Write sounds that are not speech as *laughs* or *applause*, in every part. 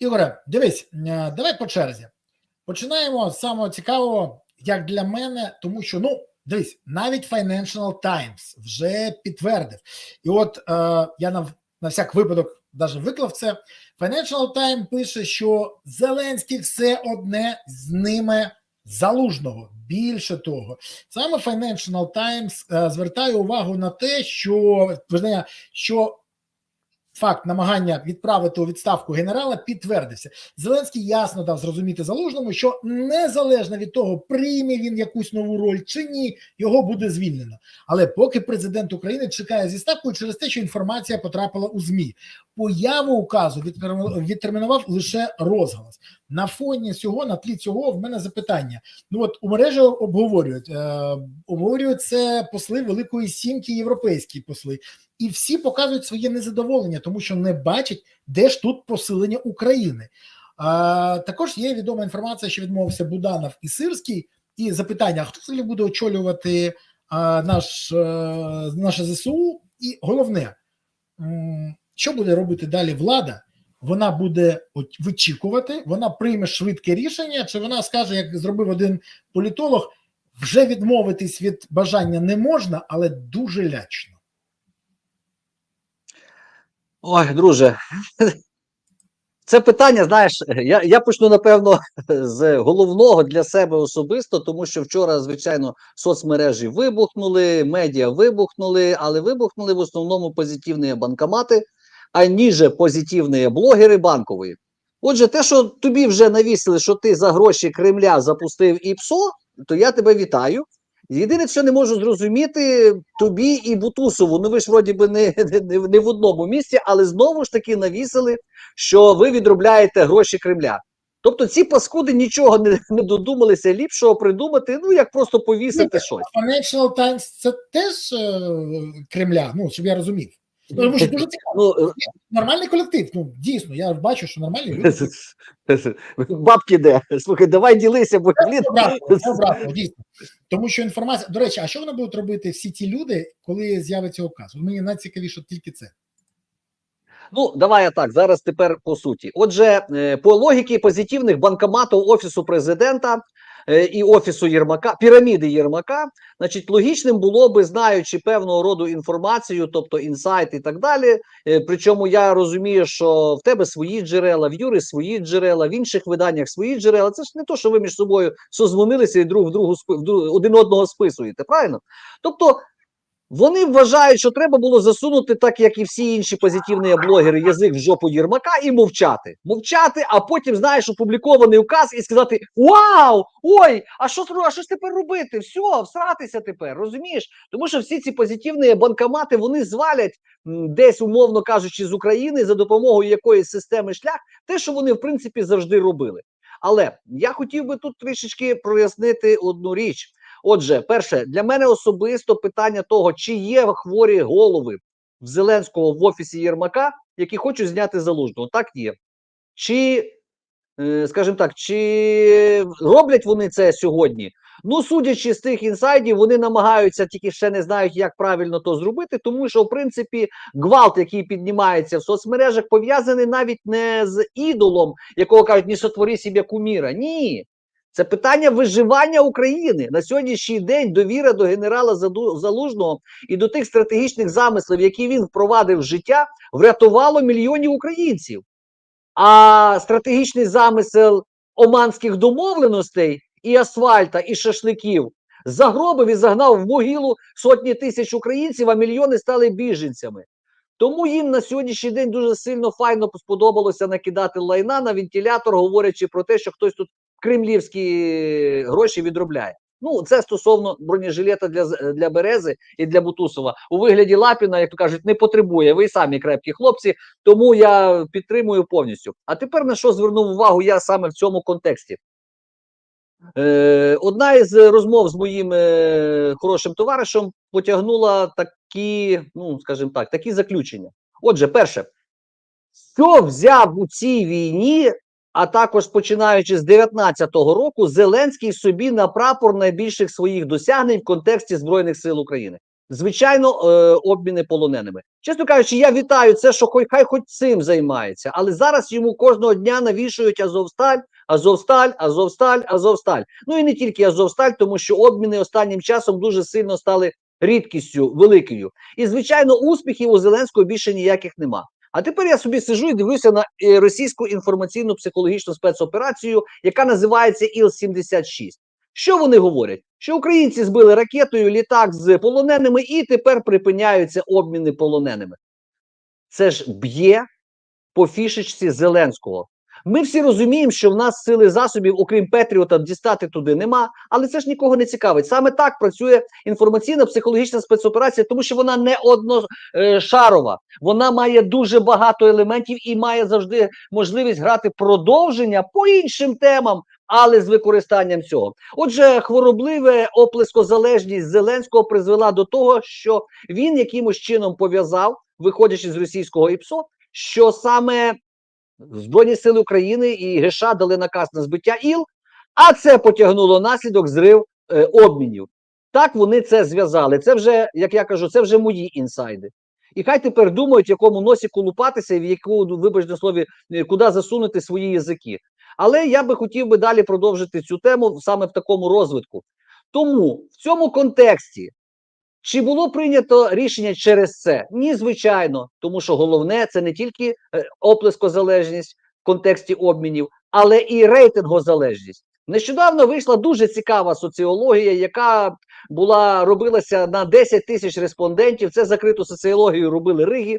Ігоре, дивись, е, давай по черзі. Починаємо з самого цікавого, як для мене, тому що ну дивись, навіть Financial Times вже підтвердив. І от е, я на, на всяк випадок навіть виклав це. Financial Times пише, що Зеленський все одне зніме залужного. Більше того, саме Financial Times е, звертає увагу на те, що що факт намагання відправити у відставку генерала підтвердився. Зеленський ясно дав зрозуміти залужному, що незалежно від того, прийме він якусь нову роль чи ні, його буде звільнено. Але поки президент України чекає зі ставкою через те, що інформація потрапила у змі. Появу указу відтерміну- відтермінував лише розголос. На фоні цього, на тлі цього, в мене запитання. Ну от у мережі обговорюють, е, обговорюють це посли Великої Сімки, європейські посли, і всі показують своє незадоволення, тому що не бачать, де ж тут посилення України. А, також є відома інформація, що відмовився Буданов і Сирський, і запитання: а хто взагалі буде очолювати а, наш, е, наше ЗСУ? І головне, що буде робити далі влада? Вона буде вичікувати, вона прийме швидке рішення, чи вона скаже, як зробив один політолог, вже відмовитись від бажання не можна, але дуже лячно. Ой, друже, це питання, знаєш, я, я почну напевно з головного для себе особисто, тому що вчора, звичайно, соцмережі вибухнули, медіа вибухнули, але вибухнули в основному позитивні банкомати, а ніже позитивні блогери банкової. Отже, те, що тобі вже навісили, що ти за гроші Кремля запустив ІПСО, то я тебе вітаю. Єдине, що не можу зрозуміти, тобі і Бутусову, ну ви ж вроді би не, не, не в одному місці, але знову ж таки навісили, що ви відробляєте гроші Кремля. Тобто ці паскуди нічого не, не додумалися ліпшого придумати, ну як просто повісити щось. Financial Times це теж е, Кремля, ну щоб я розумів. Ну, Тому що дуже цікаво. Ну, Нормальний колектив. Ну дійсно, я бачу, що нормальні люди. бабки де? Слухай, давай ділися, бо блін. *laughs* Обратно, дійсно. Тому що інформація. До речі, а що вони будуть робити всі ті люди, коли з'явиться указ? Мені найцікавіше тільки це. Ну, давай я так. Зараз тепер по суті. Отже, е, по логіки позитивних банкоматів Офісу президента е, і Офісу Єрмака, піраміди Єрмака, значить, логічним було би, знаючи певного роду інформацію, тобто інсайт і так далі. е, Причому я розумію, що в тебе свої джерела, в Юри свої джерела, в інших виданнях свої джерела. Це ж не то, що ви між собою созвонилися і друг в другу один одного списуєте, правильно? Тобто. Вони вважають, що треба було засунути, так як і всі інші позитивні блогери, язик в жопу Єрмака і мовчати. Мовчати, а потім, знаєш, опублікований указ і сказати: Вау! Ой, а що а що тепер робити? Все, всратися тепер, розумієш? Тому що всі ці позитивні банкомати вони звалять десь, умовно кажучи, з України за допомогою якоїсь системи шлях, те, що вони в принципі завжди робили. Але я хотів би тут трішечки прояснити одну річ. Отже, перше, для мене особисто питання того, чи є хворі голови в Зеленського в офісі Єрмака, які хочуть зняти залужного. Так є. Чи, е, скажімо так, чи роблять вони це сьогодні? Ну, судячи з тих інсайдів, вони намагаються, тільки ще не знають, як правильно то зробити, тому що, в принципі, гвалт, який піднімається в соцмережах, пов'язаний навіть не з ідолом, якого кажуть, не сотвори себе куміра. Ні. Це питання виживання України на сьогоднішній день. Довіра до генерала Залужного і до тих стратегічних замислів, які він впровадив в життя, врятувало мільйонів українців. А стратегічний замисел оманських домовленостей і асфальта, і шашликів загробив і загнав в могилу сотні тисяч українців, а мільйони стали біженцями. Тому їм на сьогоднішній день дуже сильно файно сподобалося накидати лайна на вентилятор, говорячи про те, що хтось тут кремлівські гроші відробляє. Ну, це стосовно бронежилета для для Берези і для Бутусова. У вигляді Лапіна, як то кажуть, не потребує. Ви самі крепкі хлопці, тому я підтримую повністю. А тепер на що звернув увагу я саме в цьому контексті? Е, одна із розмов з моїм е, хорошим товаришем потягнула такі, ну скажімо так, такі заключення. Отже, перше, що взяв у цій війні, а також починаючи з 19-го року, Зеленський собі на прапор найбільших своїх досягнень в контексті Збройних сил України. Звичайно, е, обміни полоненими. Чесно кажучи, я вітаю це, що хай, хай хоч цим займається, але зараз йому кожного дня навішують Азовсталь, Азовсталь, Азовсталь, Азовсталь. Ну і не тільки Азовсталь, тому що обміни останнім часом дуже сильно стали рідкістю великою. І звичайно, успіхів у Зеленського більше ніяких нема. А тепер я собі сижу і дивлюся на е, російську інформаційну психологічну спецоперацію, яка називається Іл-76. Що вони говорять? Що українці збили ракетою літак з полоненими і тепер припиняються обміни полоненими. Це ж б'є по фішечці Зеленського. Ми всі розуміємо, що в нас сили засобів, окрім Петріота, дістати туди нема, але це ж нікого не цікавить. Саме так працює інформаційна психологічна спецоперація, тому що вона не одношарова. Вона має дуже багато елементів і має завжди можливість грати продовження по іншим темам, але з використанням цього. Отже, хворобливе оплескозалежність Зеленського призвела до того, що він якимось чином пов'язав, виходячи з російського ІПСО, що саме Збройні сили України і ГШ дали наказ на збиття ІЛ, а це потягнуло наслідок зрив е, обмінів. Так вони це зв'язали. Це вже, як я кажу, це вже мої інсайди. І хай тепер думають, в якому носі колупатися, і в яку, ну, вибачте слові, е, куди засунути свої язики. Але я би хотів би далі продовжити цю тему саме в такому розвитку. Тому в цьому контексті чи було прийнято рішення через це? Ні, звичайно, тому що головне це не тільки е, оплескозалежність в контексті обмінів, але і рейтингозалежність. Нещодавно вийшла дуже цікава соціологія, яка була робилася на 10 тисяч респондентів. Це закриту соціологію робили Риги.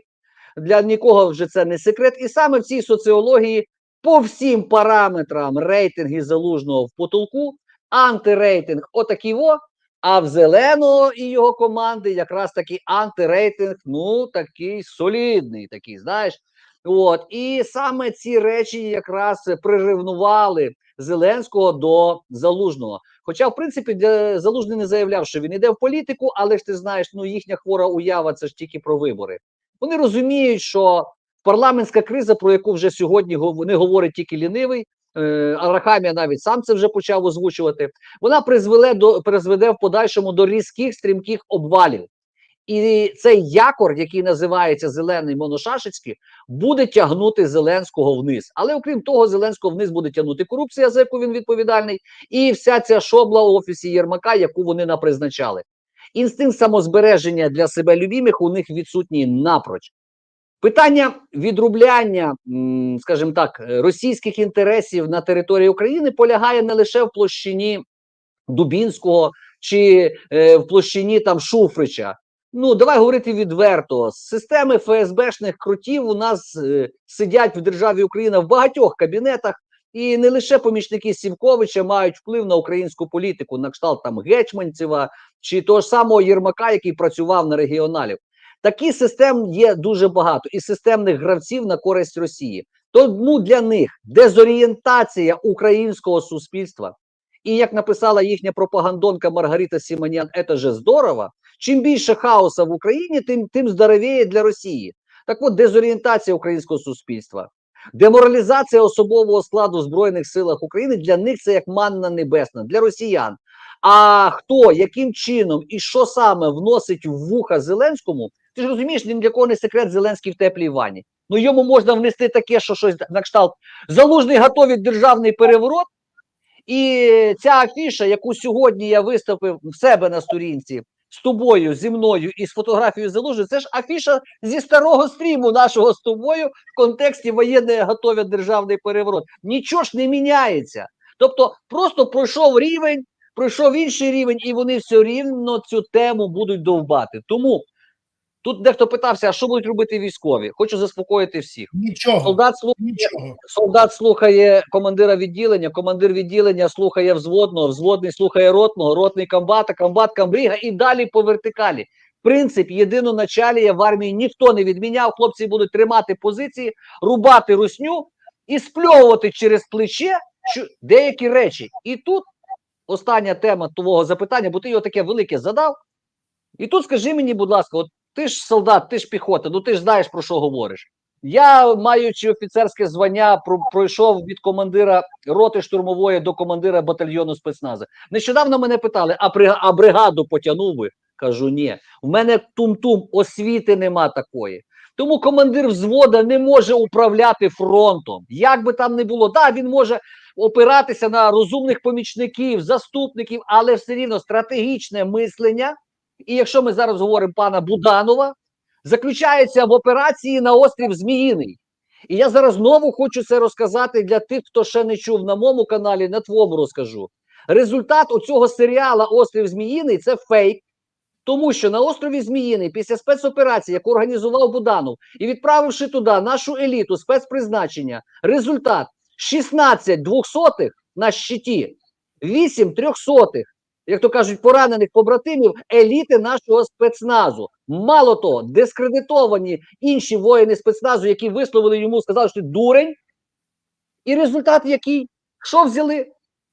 Для нікого вже це не секрет. І саме в цій соціології по всім параметрам рейтинги залужного в потолку, антирейтинг отакий во, а в зеленого і його команди якраз такий антирейтинг, ну такий солідний, такий, знаєш. От і саме ці речі якраз приревнували Зеленського до залужного. Хоча, в принципі, залужний не заявляв, що він іде в політику, але ж ти знаєш, ну їхня хвора уява це ж тільки про вибори. Вони розуміють, що парламентська криза, про яку вже сьогодні не говорить тільки лінивий. Е, Арахамія навіть сам це вже почав озвучувати. Вона призведе до призведе в подальшому до різких стрімких обвалів. І цей якор, який називається Зелений Моношашицький, буде тягнути Зеленського вниз. Але окрім того, Зеленського вниз буде тягнути корупція, за яку він відповідальний, і вся ця шобла у офісі Єрмака, яку вони напризначали. Інстинкт самозбереження для себе любимих у них відсутній напроч. Питання відрубляння, скажімо так, російських інтересів на території України полягає не лише в площині Дубінського чи е, в площині там Шуфрича. Ну, давай говорити відверто. Системи ФСБшних крутів у нас е, сидять в державі Україна в багатьох кабінетах, і не лише помічники Сівковича мають вплив на українську політику, на кшталт там Гетьманцева чи того ж самого Єрмака, який працював на регіоналів. Такі систем є дуже багато, і системних гравців на користь Росії. Тому для них дезорієнтація українського суспільства. І як написала їхня пропагандонка Маргарита Сіманян, це же здорово. Чим більше хаоса в Україні, тим тим здоровіє для Росії. Так от дезорієнтація українського суспільства, деморалізація особового складу Збройних силах України для них це як манна небесна для росіян. А хто яким чином і що саме вносить в вуха Зеленському? Ти ж розумієш, ні для кого не секрет Зеленський в теплій ванні. Ну йому можна внести таке, що щось на кшталт залужний готовий державний переворот. І ця афіша, яку сьогодні я виставив в себе на сторінці з тобою, зі мною і з фотографією залужний, це ж афіша зі старого стріму нашого з тобою в контексті воєнної готові державний переворот. Нічого ж не міняється. Тобто, просто пройшов рівень, пройшов інший рівень, і вони все рівно цю тему будуть довбати. Тому тут дехто питався, а що будуть робити військові? Хочу заспокоїти всіх. Нічого. Солдат слухає Нічого. Солдат слухає командира відділення, командир відділення слухає взводного, взводний слухає ротного, ротний комбата, комбат камбріга і далі по вертикалі. Принцип єдиноначалія в армії ніхто не відміняв. Хлопці будуть тримати позиції, рубати русню і спльовувати через плече деякі речі. І тут остання тема твого запитання, бо ти його таке велике задав. І тут скажи мені, будь ласка, от ти ж солдат, ти ж піхота, ну ти ж знаєш про що говориш. Я, маючи офіцерське звання, про, пройшов від командира роти штурмової до командира батальйону спецназу. Нещодавно мене питали, а, при, а бригаду потягнув би? Кажу, ні. В мене тум-тум освіти нема такої. Тому командир взвода не може управляти фронтом. Як би там не було, да, він може опиратися на розумних помічників, заступників, але все рівно стратегічне мислення. І якщо ми зараз говоримо пана Буданова, заключається в операції на острів Зміїний. І я зараз знову хочу це розказати для тих, хто ще не чув на моєму каналі, на твоєму розкажу. Результат оцього серіала Острів Зміїний це фейк. Тому що на острові Зміїний після спецоперації, яку організував Буданов, і відправивши туди нашу еліту спецпризначення, результат 16 двохсотих на щиті, 8 трьохсотих, як то кажуть, поранених побратимів еліти нашого спецназу. Мало того, дискредитовані інші воїни спецназу, які висловили йому, сказали, що ти дурень. І результат який? Що взяли?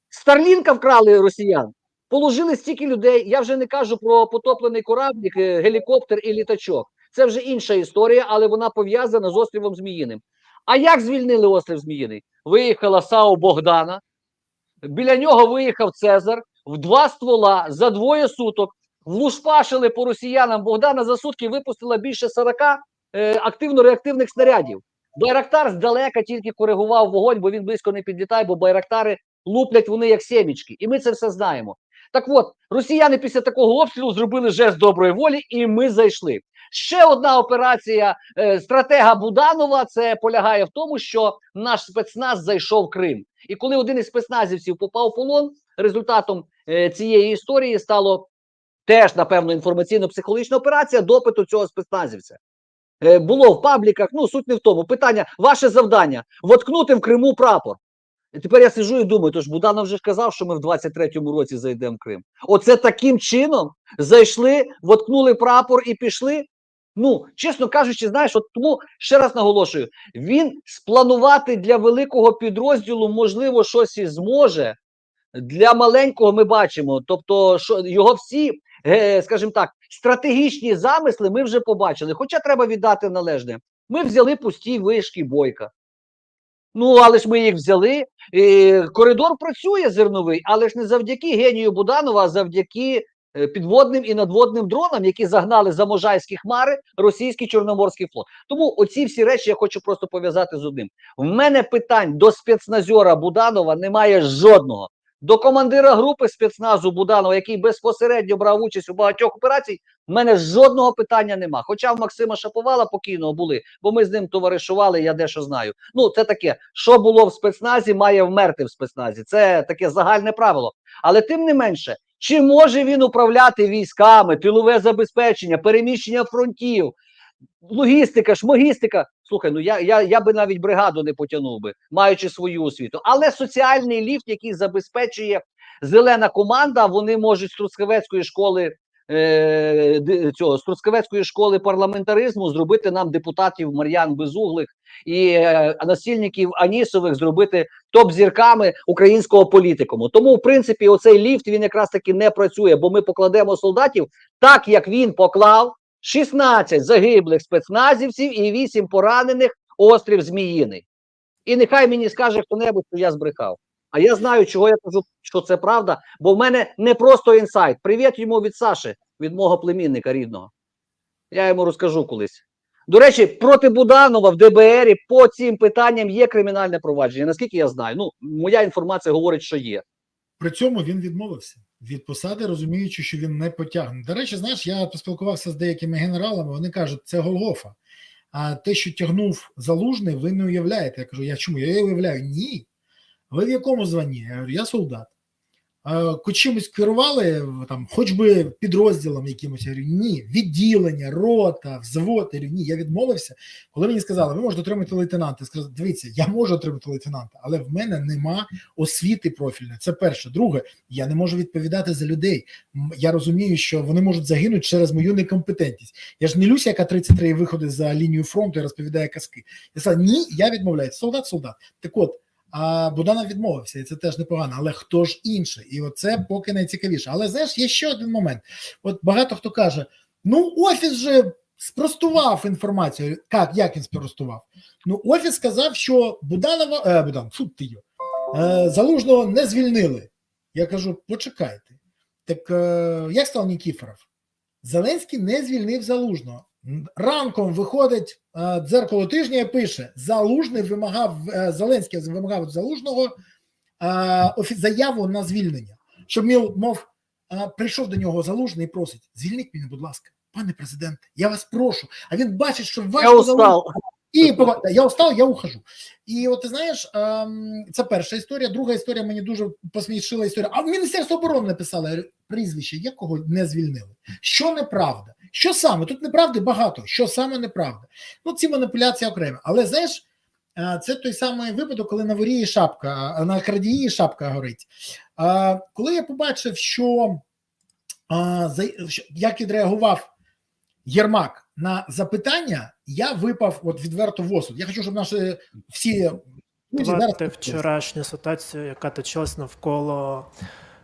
Старлінка вкрали росіян. Положили стільки людей. Я вже не кажу про потоплений кораблік, е, гелікоптер і літачок. Це вже інша історія, але вона пов'язана з островом Зміїним. А як звільнили острів Зміїний? Виїхала САУ Богдана, біля нього виїхав Цезар в два ствола за двоє суток. Влушпашили по росіянам. Богдана за сутки випустила більше 40 е, активно-реактивних снарядів. Байрактар здалека тільки коригував вогонь, бо він близько не підлітає, бо байрактари луплять вони як сімічки. І ми це все знаємо. Так от, росіяни після такого обстрілу зробили жест доброї волі, і ми зайшли. Ще одна операція е, стратега Буданова це полягає в тому, що наш спецназ зайшов в Крим. І коли один із спецназівців попав в полон, результатом е, цієї історії стало теж, напевно, інформаційно-психологічна операція допиту цього спецназівця. Е, було в пабліках, ну суть не в тому. Питання, ваше завдання воткнути в Криму прапор. Тепер я сижу і думаю, тож Буданов вже ж казав, що ми в 23-му році зайдемо в Крим. Оце таким чином зайшли, воткнули прапор і пішли. Ну, чесно кажучи, знаєш, от тому ще раз наголошую: він спланувати для великого підрозділу, можливо, щось і зможе. Для маленького ми бачимо. Тобто, що його всі, е, скажімо так, стратегічні замисли ми вже побачили. Хоча треба віддати належне. Ми взяли пусті вишки бойка. Ну, але ж ми їх взяли. І коридор працює зерновий, але ж не завдяки генію Буданова, а завдяки е, підводним і надводним дронам, які загнали за Можайські хмари російський Чорноморський флот. Тому оці всі речі я хочу просто пов'язати з одним. В мене питань до спецназьора Буданова немає жодного. До командира групи спецназу Буданова, який безпосередньо брав участь у багатьох операцій, в мене жодного питання нема. Хоча в Максима Шаповала покійного були, бо ми з ним товаришували, я дещо знаю. Ну, це таке, що було в спецназі, має вмерти в спецназі. Це таке загальне правило. Але тим не менше, чи може він управляти військами, тилове забезпечення, переміщення фронтів, логістика, шмогістика. Слухай, ну я, я, я би навіть бригаду не потягнув би, маючи свою освіту. Але соціальний ліфт, який забезпечує зелена команда, вони можуть з Трускавецької школи. е, Цього з Трускавецької школи парламентаризму зробити нам депутатів Мар'ян Безуглих і е, насильників Анісових зробити топ-зірками українського політикуму. Тому, в принципі, оцей ліфт він якраз таки не працює, бо ми покладемо солдатів так, як він поклав 16 загиблих спецназівців і 8 поранених острів Зміїний. І нехай мені скаже хто-небудь, що я збрехав. А я знаю, чого я кажу, що це правда, бо в мене не просто інсайт. Привіт йому від Саші, від мого племінника рідного. Я йому розкажу колись. До речі, проти Буданова в ДБРі по цим питанням є кримінальне провадження. Наскільки я знаю, ну моя інформація говорить, що є. При цьому він відмовився від посади, розуміючи, що він не потягне. До речі, знаєш, я поспілкувався з деякими генералами. Вони кажуть, це Голгофа. А те, що тягнув залужний, ви не уявляєте. Я кажу, я чому? Я уявляю, ні. Ви в якому званні? Я говорю, я солдат. А, чимось керували там, хоч би підрозділом якимось. Я говорю, ні, відділення, рота, взвод. Я говорю, ні, я відмовився. Коли мені сказали, ви можете отримати лейтенанта, сказав, дивіться, я можу отримати лейтенанта, але в мене нема освіти профільної. Це перше. Друге, я не можу відповідати за людей. Я розумію, що вони можуть загинути через мою некомпетентність. Я ж не Люся, яка 33 виходить за лінію фронту і розповідає казки. Я сказав, ні, я відмовляюся. Солдат, солдат. Так от. А Буданов відмовився, і це теж непогано. Але хто ж інший? І оце поки найцікавіше. Але знаєш, є ще один момент. От багато хто каже: ну, офіс же спростував інформацію. Як, як він спростував? Ну, офіс сказав, що Буданова, е, Будан, фу ти йо, е, залужного не звільнили. Я кажу: почекайте. Так е, як став Нікіфоров? Зеленський не звільнив залужного. Ранком виходить е, дзеркало тижня і пише: Залужний вимагав е, Зеленський вимагав від залужного е, заяву на звільнення. Щоб міл, мов, прийшов до нього залужний і просить: звільніть мене, будь ласка, пане президенте, я вас прошу. А він бачить, що важко устал. І я устав, я ухожу. І от ти знаєш, ем, це перша історія. Друга історія мені дуже посмішила історія. А в Міністерство оборони написали прізвище, якого не звільнили. Що неправда? Що саме? Тут неправди багато. Що саме неправда? Ну, ці маніпуляції окремі. Але знаєш, е, це той самий випадок, коли на ворії шапка, на крадії шапка горить. Е, Коли я побачив, що як відреагував Єрмак на запитання, я випав от відверто в осуд. Я хочу, щоб наші всі друзі вчорашню ситуацію, яка точилась навколо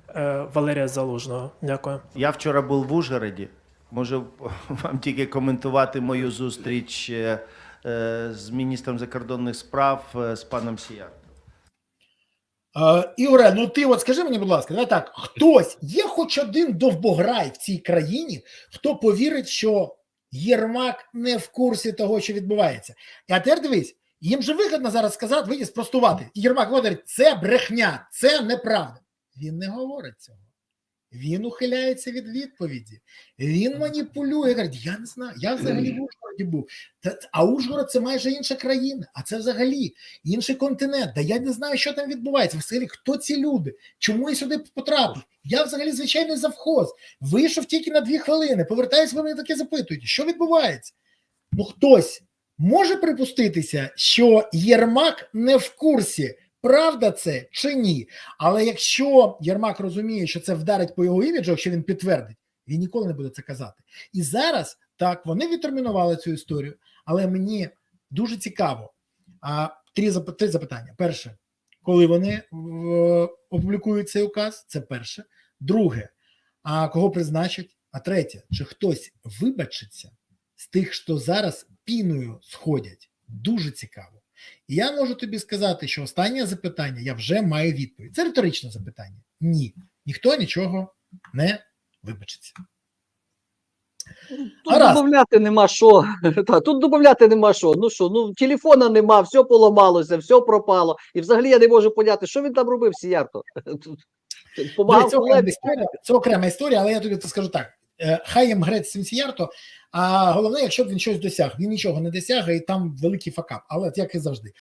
е, Валерія Залужного. Дякую. Я вчора був в Ужгороді. Можу *laughs* вам тільки коментувати мою зустріч е, е, з міністром закордонних справ е, з паном Сіяртом. Е, Ігоре, ну ти от скажи мені, будь ласка, давай так, хтось є хоч один довбограй в цій країні, хто повірить, що Єрмак не в курсі того, що відбувається. А тепер дивись, їм же вигідно зараз сказати, вийти спростувати. Єрмак говорить, це брехня, це неправда. Він не говорить цього. Він ухиляється від відповіді. Він маніпулює. Говорить, я не знаю, я взагалі в Ужгороді був. А Ужгород це майже інша країна, а це взагалі інший континент. Да я не знаю, що там відбувається. Взагалі, хто ці люди? Чому я сюди потрапив? Я взагалі звичайний завхоз. Вийшов тільки на дві хвилини. Повертаюсь, ви мене таке запитуєте, що відбувається? Ну, хтось може припуститися, що Єрмак не в курсі, правда це чи ні. Але якщо Єрмак розуміє, що це вдарить по його іміджу, якщо він підтвердить, він ніколи не буде це казати. І зараз так вони відтермінували цю історію, але мені дуже цікаво. А три три запитання: перше, коли вони опублікують цей указ, це перше. Друге, а кого призначать? А третє, чи хтось вибачиться з тих, що зараз піною сходять? Дуже цікаво. І я можу тобі сказати, що останнє запитання я вже маю відповідь. Це риторичне запитання. Ні, ніхто нічого не вибачиться. Тут додати нема що. *laughs* Та, тут додати нема що. Ну що, ну телефона нема, все поламалося, все пропало. І взагалі я не можу поняти, що він там робив, Сіярто. *laughs* Тут Дивись, Помагав це, окрема історія, це окрема історія, але я тобі скажу так: Е, хай їм грець Сімсіярто, а головне, якщо б він щось досяг. Він нічого не досяг, і там великий факап, але як і завжди.